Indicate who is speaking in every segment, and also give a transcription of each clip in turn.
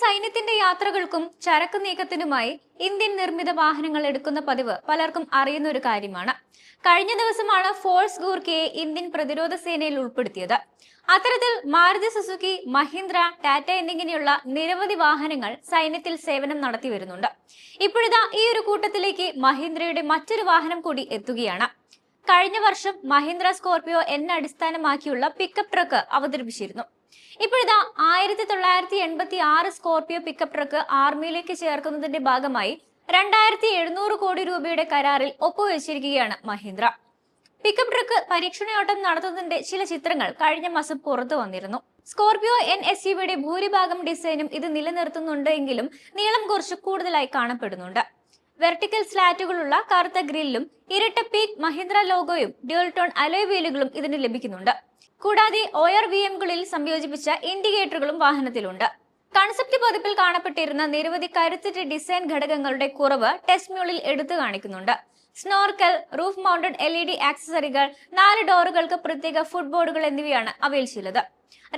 Speaker 1: സൈന്യത്തിന്റെ യാത്രകൾക്കും ചരക്ക് നീക്കത്തിനുമായി ഇന്ത്യൻ നിർമ്മിത വാഹനങ്ങൾ എടുക്കുന്ന പതിവ് പലർക്കും അറിയുന്ന ഒരു കാര്യമാണ്. കഴിഞ്ഞ ദിവസമാണ് ഫോഴ്സ് ഗൂർക്കയെ ഇന്ത്യൻ പ്രതിരോധ സേനയിൽ ഉൾപ്പെടുത്തിയത്. അത്തരത്തിൽ മാരുതി സുസുക്കി മഹീന്ദ്ര ടാറ്റ എന്നിങ്ങനെയുള്ള നിരവധി വാഹനങ്ങൾ സൈന്യത്തിൽ സേവനം നടത്തി വരുന്നുണ്ട്. ഇപ്പോഴിതാ ഈ ഒരു കൂട്ടത്തിലേക്ക് മഹീന്ദ്രയുടെ മറ്റൊരു വാഹനം കൂടി എത്തുകയാണ്. കഴിഞ്ഞ വർഷം മഹീന്ദ്ര സ്കോർപിയോ എന്ന അടിസ്ഥാനമാക്കിയുള്ള പിക്കപ്പ് ട്രക്ക് അവതരിപ്പിച്ചിരുന്നു. ഇപ്പോഴിതാ ആയിരത്തി തൊള്ളായിരത്തി എൺപത്തി ആറ് സ്കോർപിയോ പിക്കപ്പ് ട്രക്ക് ആർമിയിലേക്ക് ചേർക്കുന്നതിന്റെ ഭാഗമായി രണ്ടായിരത്തി എഴുന്നൂറ് കോടി രൂപയുടെ കരാറിൽ ഒപ്പുവെച്ചിരിക്കുകയാണ് മഹീന്ദ്ര. പിക്കപ്പ് ട്രക്ക് പരീക്ഷണയോട്ടം നടത്തുന്നതിന്റെ ചില ചിത്രങ്ങൾ കഴിഞ്ഞ മാസം പുറത്തു വന്നിരുന്നു. സ്കോർപിയോ എൻ എസ് യുടെ ഭൂരിഭാഗം ഡിസൈനും ഇത് നിലനിർത്തുന്നുണ്ട് എങ്കിലും നീളം കുറച്ച് കൂടുതലായി കാണപ്പെടുന്നുണ്ട്. വെർട്ടിക്കൽ സ്ലാറ്റുകളുള്ള കറുത്ത ഗ്രില്ലും ഇരട്ട പീക്ക് മഹീന്ദ്ര ലോഗോയും ഡ്യുവൽ ടോൺ അലോയ് വീലുകളും ഇതിന് ലഭിക്കുന്നുണ്ട്. കൂടാതെ ഒയർ വി എമ്മുകളിൽ സംയോജിപ്പിച്ച ഇൻഡിക്കേറ്ററുകളും വാഹനത്തിലുണ്ട്. കൺസെപ്റ്റ് പതിപ്പിൽ കാണപ്പെട്ടിരുന്ന നിരവധി കരുത്തിറ്റ ഡിസൈൻ ഘടകങ്ങളുടെ കുറവ് ടെസ്റ്റ് മ്യൂളിൽ എടുത്തു കാണിക്കുന്നുണ്ട്. Snorkel roof mounted L E D ആക്സസറികൾ നാല് ഡോറുകൾക്ക് പ്രത്യേക ഫുഡ് ബോർഡുകൾ എന്നിവയാണ് അവയിൽ ചിലത്.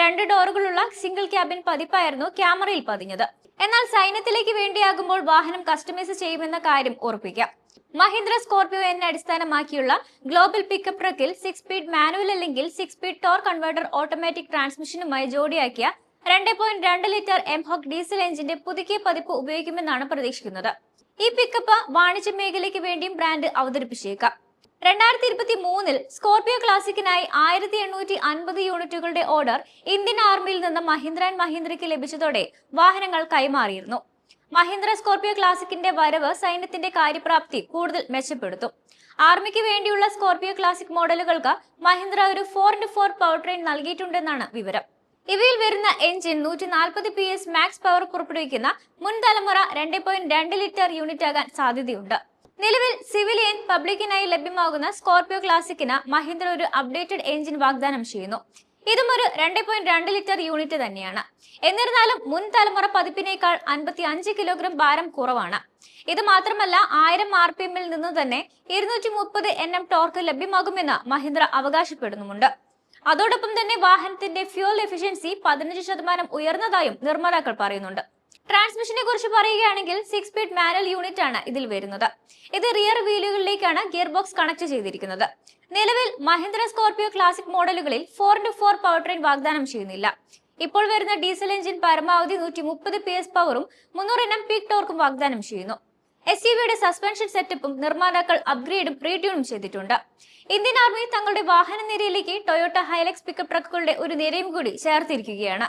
Speaker 1: രണ്ട് ഡോറുകളുള്ള സിംഗിൾ ക്യാബിൻ പതിപ്പായിരുന്നു ക്യാമറയിൽ പതിഞ്ഞത്. എന്നാൽ സൈന്യത്തിലേക്ക് വേണ്ടിയാകുമ്പോൾ വാഹനം കസ്റ്റമൈസ് ചെയ്യുമെന്ന കാര്യം ഉറപ്പിക്കാം. മഹീന്ദ്ര സ്കോർപിയോ എന്ന അടിസ്ഥാനമാക്കിയുള്ള ഗ്ലോബൽ പിക്കപ്പ് ട്രക്കിൽ സിക്സ് സ്പീഡ് മാനുവൽ അല്ലെങ്കിൽ six speed torque converter automatic ട്രാൻസ്മിഷനുമായി ജോഡിയാക്കിയ രണ്ട് പോയിന്റ് രണ്ട് ലിറ്റർ എംഹോക് ഡീസൽ എഞ്ചിന്റെ പുതുക്കിയ പതിപ്പ് ഉപയോഗിക്കുമെന്നാണ് പ്രതീക്ഷിക്കുന്നത്. ഈ പിക്കപ്പ് വാണിജ്യ മേഖലയ്ക്ക് വേണ്ടിയും ബ്രാൻഡ് അവതരിപ്പിച്ചേക്കാം. രണ്ടായിരത്തി ഇരുപത്തി മൂന്നിൽ സ്കോർപിയോ ക്ലാസിക്കിനായി ആയിരത്തി എണ്ണൂറ്റി അൻപത് യൂണിറ്റുകളുടെ ഓർഡർ ഇന്ത്യൻ ആർമിയിൽ നിന്ന് മഹീന്ദ്ര ആൻഡ് മഹീന്ദ്രയ്ക്ക് ലഭിച്ചതോടെ വാഹനങ്ങൾ കൈമാറിയിരുന്നു. മഹീന്ദ്ര സ്കോർപിയോ ക്ലാസിക്കിന്റെ വരവ് സൈന്യത്തിന്റെ കാര്യപ്രാപ്തി കൂടുതൽ മെച്ചപ്പെടുത്തും. ആർമിക്ക് വേണ്ടിയുള്ള സ്കോർപിയോ ക്ലാസിക് മോഡലുകൾക്ക് മഹീന്ദ്ര ഒരു four into four powertrain നൽകിയിട്ടുണ്ടെന്നാണ് വിവരം. ഇവയിൽ വരുന്ന എഞ്ചിൻ നൂറ്റി നാൽപ്പത് പി എസ് മാക്സ് പവർ പുറപ്പെടുവിക്കുന്ന മുൻ തലമുറ രണ്ട് പോയിന്റ് രണ്ട് ലിറ്റർ യൂണിറ്റ് ആകാൻ സാധ്യതയുണ്ട്. നിലവിൽ സിവിലിയൻ പബ്ലിക്കിനായി ലഭ്യമാകുന്ന സ്കോർപിയോ ക്ലാസിക്കിന് മഹീന്ദ്ര ഒരു അപ്ഡേറ്റഡ് എഞ്ചിൻ വാഗ്ദാനം ചെയ്യുന്നു. ഇതും ഒരു രണ്ട് പോയിന്റ് രണ്ട് ലിറ്റർ യൂണിറ്റ് തന്നെയാണ്. എന്നിരുന്നാലും മുൻ തലമുറ പതിപ്പിനേക്കാൾ അൻപത്തി അഞ്ച് കിലോഗ്രാം ഭാരം കുറവാണ്. ഇത് മാത്രമല്ല ആയിരം ആർ പി എമ്മിൽ നിന്ന് തന്നെ ഇരുന്നൂറ്റി മുപ്പത് എൻ എം ടോർക്ക് ലഭ്യമാകുമെന്ന് മഹീന്ദ്ര അവകാശപ്പെടുന്നുമുണ്ട്. അതോടൊപ്പം തന്നെ വാഹനത്തിന്റെ ഫ്യൂൽ എഫിഷ്യൻസി പതിനഞ്ച് ശതമാനം ഉയർന്നതായും നിർമ്മാതാക്കൾ പറയുന്നുണ്ട്. ട്രാൻസ്മിഷനെ കുറിച്ച് പറയുകയാണെങ്കിൽ സിക്സ് സ്പീഡ് മാനുവൽ യൂണിറ്റ് ആണ് ഇതിൽ വരുന്നത്. ഇത് റിയർ വീലുകളിലേക്കാണ് ഗിയർ ബോക്സ് കണക്ട് ചെയ്തിരിക്കുന്നത്. നിലവിൽ മഹീന്ദ്ര സ്കോർപിയോ ക്ലാസിക് മോഡലുകളിൽ four into four powertrain വാഗ്ദാനം ചെയ്യുന്നില്ല. ഇപ്പോൾ വരുന്ന ഡീസൽ എഞ്ചിൻ പരമാവധി നൂറ്റി മുപ്പത് പി എസ് പവറും മുന്നൂറ് എണ്ണം പീക്ക് ടോർക്കും വാഗ്ദാനം ചെയ്യുന്നു. എസ് യുടെ സസ്പെൻഷൻ സെറ്റപ്പും നിർമ്മാതാക്കൾ അപ്ഗ്രേഡും റീട്യൂണും ചെയ്തിട്ടുണ്ട്. ഇന്ത്യൻ ആർമി തങ്ങളുടെ വാഹന നിരയിലേക്ക് ടൊയോട്ട ഹൈലക്സ് പിക്കപ്പ് ട്രക്കുകളുടെ ഒരു നിരയും കൂടി ചേർത്തിരിക്കുകയാണ്.